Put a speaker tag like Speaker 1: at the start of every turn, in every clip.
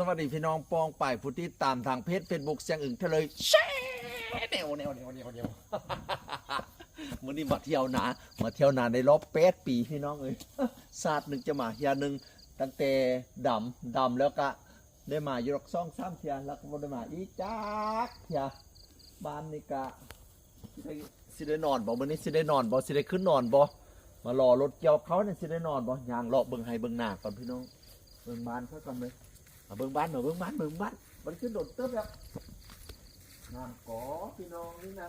Speaker 1: สวัสดีพี่น้องปองป่ายผู้ที่ตามทางเพจเฟซบุ๊กเสียงอึ่งเทะเลยแชร์แนวแนวแนวแนวแนวมื่อนี้มาเที่ยวนามาเที่ยวนาในรอบแปดปีพี่น้องเอ้ยศาสตร์หนึ่งจะมาเฮียหนึ่งตั้งแต่ดำดำแล้วก็ได้มาอยู่รอกซ่องสามเทียแล้วก็ได้มาอีจักเทียบ้านนี่กะสิได้นอนบ่มื้อนี้สิได้นอนบ่สิได้ขึ้นนอนบ่มารอรถเกี่ยวเขาเนี่ยสิได้นอนบ่ยางเลาะเบิ่งให้เบิ่งหนาก่อนพี่น้องเบิ่งบ้านเขาก่อนเลย มาเบิ่งบ้านมาเบิ่งบ้านเบิ่งบ้านมันขึ้นโดดเติบแล้วงามกอพี่น้องนี่นะ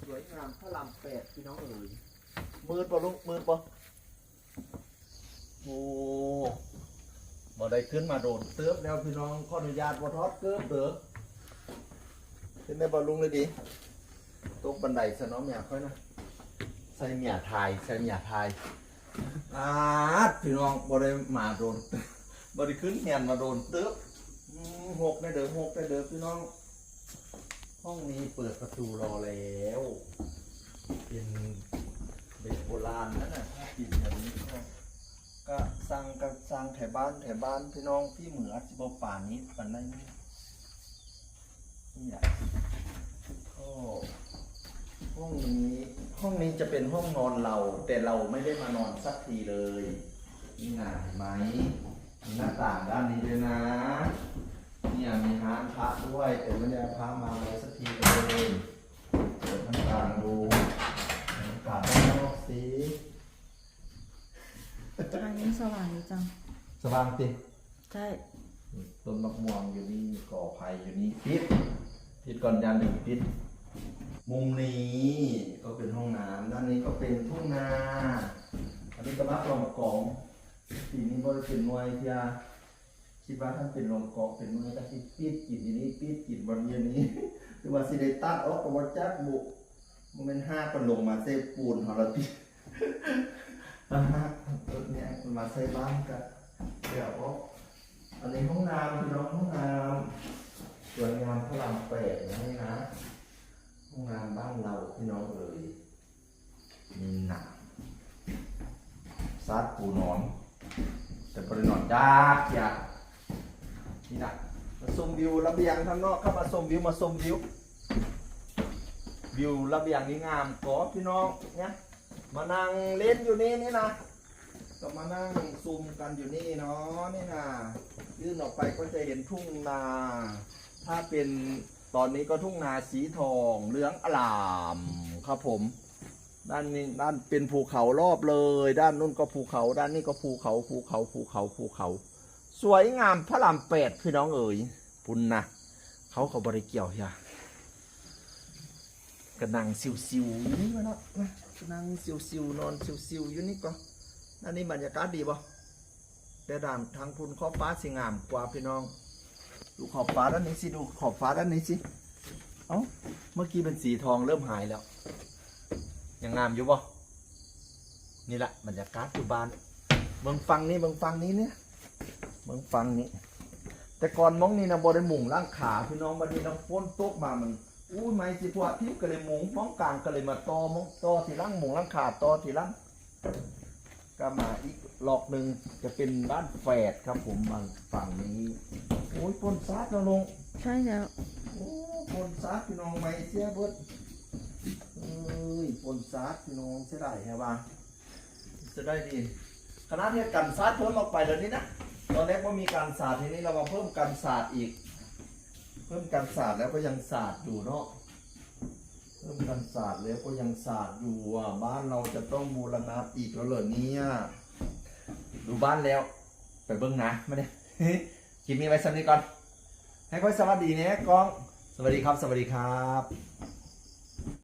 Speaker 1: สวยงามพระรามแปดพี่น้องเอ๋ยมืดปะลุงมืดปะโอ้มาได้ขึ้นมาโดดเติบแล้วพี่น้องขออนุญาตบ่ทอดเกิบเด้อขึ้นได้บ่ลุงเลยดิตกบันไดซะเน้องเมียค่อยนะใส่เมียทายใส่เมียทายอาดพี่น้องบ่ได้มาโดน บริขึ้นเงียนมาโดนเติบอืมหกได้เด้อหกได้เด้อพี่น้อง ห้องนี้เปิดประตูรอแล้ว เป็นเด็กโบราณนั่นน่ะถ้ากินแบบนี้ก็ก็สร้างก็สร้างแถวบ้านแถวบ้านพี่น้องพี่เหมือสิบป่านนี้ปันได้ไหมนี่แหละก็ห้องนี้ห้องนี้จะเป็นห้องนอนเรา แต่เราไม่ได้มานอนสักทีเลย นี่นะเห็นไหม มีหน้าต่างด้านนี้ด้วยนะ เนี่ยมีร้านพระด้วยแต่ไม่ได้เอาพระมาเลยสักทีเลยเปิดหน้าต่างดูหน้าต่างด้านนอกสิ
Speaker 2: ทางนี้สว่างดีจัง
Speaker 1: สว่างติ
Speaker 2: ใช่
Speaker 1: ต้นมะม่วงอยู่นี่ก่อไผ่อยู่นี่ปิดปิดก่อนยันหนึ่งปิด มุมนี้ก็เป็นห้องน้ำด้านนี้ก็เป็นทุ่งนาอันนี้ก็รับรองกอง สีนี้บริเป็นหน่วยที่ยาคิดว่าท่านเป็นรองกองเป็นหน่วยก็สิปิดกินอยู่นี่ปิดกินบริเวณนี้ หรือว่าสิได้ตัดออกกับบจักบุกมันเป็นห้ากันลงมาเซปูนของเราตินะฮะรถเนี่ยมันมาใส่บ้านกันเดี๋ยวออกอันนี้ห้องน้ำพี่น้องห้องน้ำสวยงามพระรามแปดนะนี่นะห้องน้ำบ้านเราพี่น้องเอ๋ยมีหนักซัดปูนอน แต่ปรินอนยากยากนี่นะมาชมวิวระเบียงข้างนอกเข้ามาชมวิวมาชมวิว วิวระเบียงนี้งามกอพี่น้องเนี่ยมานั่งเล่นอยู่นี่นี่นะก็มานั่งซูมกันอยู่นี่เนาะนี่นะยื่นออกไปก็จะเห็นทุ่งนา ถ้าเป็นตอนนี้ก็ทุ่งนาสีทองเหลืองอลามครับผม ด้านนี้ด้านเป็นภูเขารอบเลย ด้านนู้นก็ภูเขา ด้านนี้ก็ภูเขาภูเขาภูเขาภูเขา สวยงามพระรามแปดพี่น้องเอ๋ยปุ่นนะเขาเขาบริเกี่ยวเฮียกระนังซิวซิวๆอยู่นี่วะเนาะนะกระนังซิวซิวๆนอนซิวซิวๆอยู่นี่ก็อันนี้บรรยากาศดีป่ะแต่ด่านทางพุนขอบฟ้าสีงามกว่าพี่น้อง ดูขอบฟ้าด้านนี้สิดูขอบฟ้าด้านนี้สิเอ้าเมื่อกี้เป็นสีทองเริ่มหายแล้ว ยังงามอยู่บ่นี่แหละบรรยากาศอยู่บ้านเบิ่งฟังนี้เบิ่งฟังนี้เนี่ยเบิ่งฟังนี้ แต่ก่อนมองนี่นะบ่ได้หมุงล่างขาพี่น้องบัดนี้น้ำฝนตกมามันอู้ยไม่สิพวกที่ก็เลยหมุงมองกลางก็เลยมาตอมองตอทีหล่างหมุงล่างขาตอทีหล่างก็มาอีกหลอกหนึ่งจะเป็นบ้านแฝดครับผมบางฝั่งนี้โอ้ยปนซัดแล้วลง
Speaker 2: ใช่แล้ว
Speaker 1: โอ้ปนซัดพี่น้องไม่เสียเบิดเอ้ยป นซัดพี่น้องเสียได้แฮะว่าจะได้ดีคณะที่กันซัดเพิ่มออกไปแล้วนี้นะตอนแรกว่ามีการสาดทีนี้เรามาเพิ่มการสาดอีก เพิ่มการสาดแล้วก็ยังสาดอยู่เนาะเพิ่มการสาดแล้วก็ยังสาดอยู่อะบ้านเราจะต้องบูรณะอีกแล้วเหรอเนี่ยดูบ้านแล้วไปเบิ้งนะไม่ได้คลิปนี้ไว้สำนี้ก่อน ให้ค่อยสวัสดีเนี่ยกล้อง สวัสดีครับ สวัสดีครับ